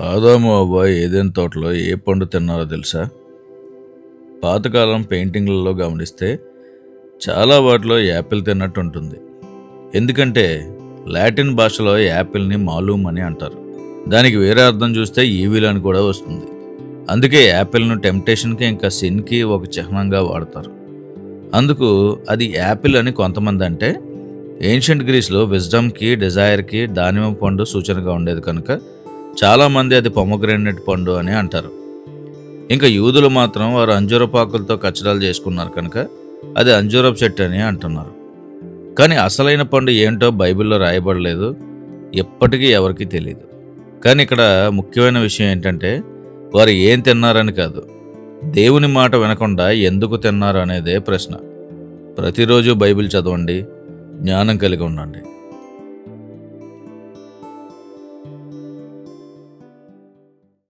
ఆదాము అబ్బాయి ఏదైనా తోటలో ఏ పండు తిన్నారో తెలుసా? పాతకాలం పెయింటింగ్లలో గమనిస్తే చాలా వాటిలో యాపిల్ తిన్నట్టు ఉంటుంది. ఎందుకంటే లాటిన్ భాషలో యాపిల్ని మాలూమ్ అని అంటారు. దానికి వేరే అర్థం చూస్తే ఈవిల్ అని కూడా వస్తుంది. అందుకే యాపిల్ను టెంప్టేషన్కి ఇంకా సిన్కి ఒక చిహ్నంగా వాడతారు. అందుకు అది యాపిల్ అని కొంతమంది అంటే ఏన్షియంట్ గ్రీస్లో విజ్డమ్కి డిజైర్కి దానిమ్మ పండు సూచనగా ఉండేది కనుక చాలామంది అది పొమగ్రెనేట్ పండు అని అంటారు. ఇంకా యూదులు మాత్రం వారు అంజూరపాకులతో కచ్చడాలు చేసుకున్నారు కనుక అది అంజూరపు చెట్టు అని అంటున్నారు. కానీ అసలైన పండు ఏంటో బైబిల్లో రాయబడలేదు ఎప్పటికీ ఎవరికీ తెలియదు కానీ ఇక్కడ ముఖ్యమైన విషయం ఏంటంటే వారు ఏం తిన్నారని కాదు దేవుని మాట వినకుండా ఎందుకు తిన్నారు అనేదే ప్రశ్న. ప్రతిరోజు బైబిల్ చదవండి జ్ఞానం కలిగి ఉండండి.